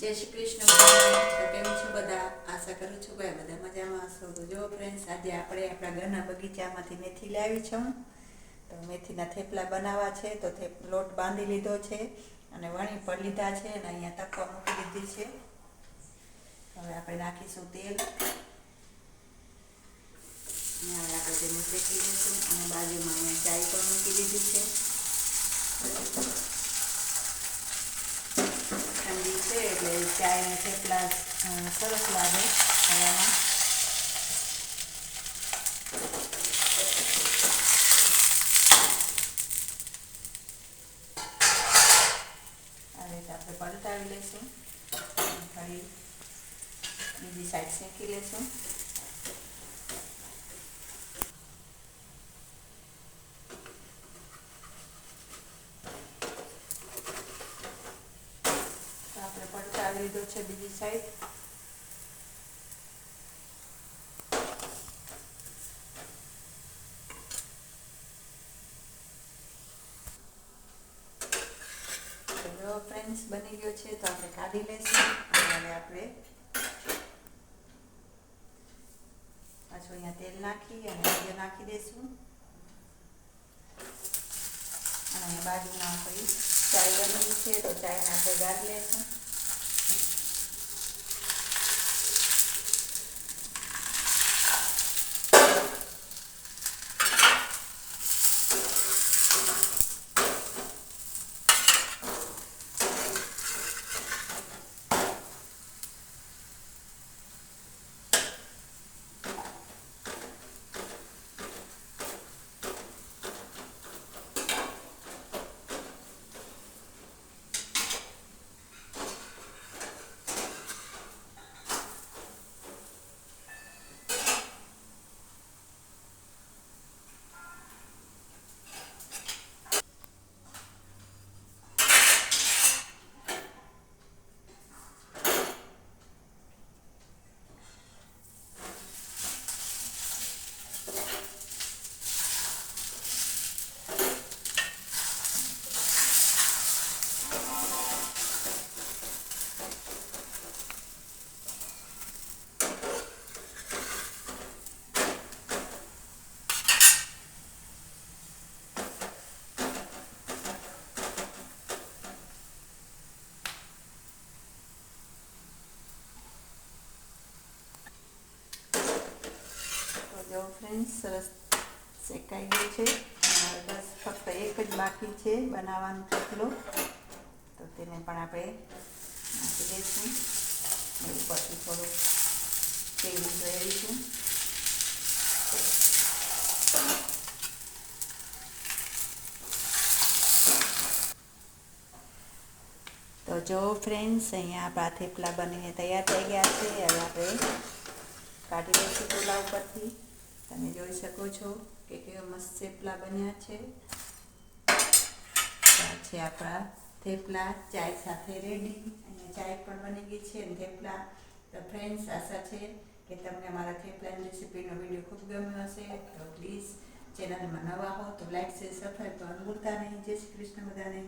જય શ્રી કૃષ્ણ. તો કેમ છો બધા? આશા કરું છું કે બધા મજામાં હશો. તો જો ફ્રેન્ડ્સ આજે આપણે આપણા ઘરના બગીચામાંથી મેથી લાવી છું તો મેથીના થેપલા બનાવવા છે, તો થેપ લોટ બાંધી લીધો છે અને વણી પણ લીધા છે અને અહીંયા તપવા મૂકી દીધી છે. હવે આપણે નાખીશું તેલ. અહીંયા આપણે તેને શેકી દઈશું અને બાજુમાં અહીંયા ચાય પણ મૂકી દીધી છે ઠંડી છે એટલે ચાય ને થેપલા સરસ લાગે ખાવામાં આ રીતે આપણે પલટાવી લઈશું ફરી બીજી સાઈડ શેકી લઈશું તો આપણે લીધો છે બીજી સાઈડ ફ્રેન્ડ્સ બની ગયો છે તો આપણે કાઢી લેશું અને આપણે પાછું અહીંયા તેલ નાખી અને બીજો નાખી દઈશું અને અહીંયા બાજુમાં આપણી ચાય બની છે તો ચાયને આપણે ગાળી લઈશું તો જો ફ્રેન્ડ્સ સરસ શેકાઈ ગયું છે. બસ ફક્ત એક જ બાકી છે બનાવવાનો થેપલો તો તેને પણ આપણે નાખી દઈશું. ઉપરથી થોડું તેલ જોઈશું તો જો ફ્રેન્ડ્સ અહીંયા આપણા થેપલા બનીને તૈયાર થઈ ગયા છે. હવે આપણે કાઢી દઈશું ચૂલા ઉપરથી. તમે જોઈ શકો છો કે કેવા મસ્ત થેપલા બન્યા છે. છે આપણા થેપલા, ચાય સાથે રેડી અને ચાય પણ બની ગઈ છે અને થેપલા. તો ફ્રેન્ડ્સ આશા છે કે તમને મારા થેપલાની રેસીપીનો વીડિયો ખૂબ ગમ્યો હશે. તો પ્લીઝ ચેનલમાં નવા હો તો લાઈક શેર સબસ્ક્રાઈબ કરવાનું ભૂલતા નહીં. જય શ્રી કૃષ્ણ બધાને.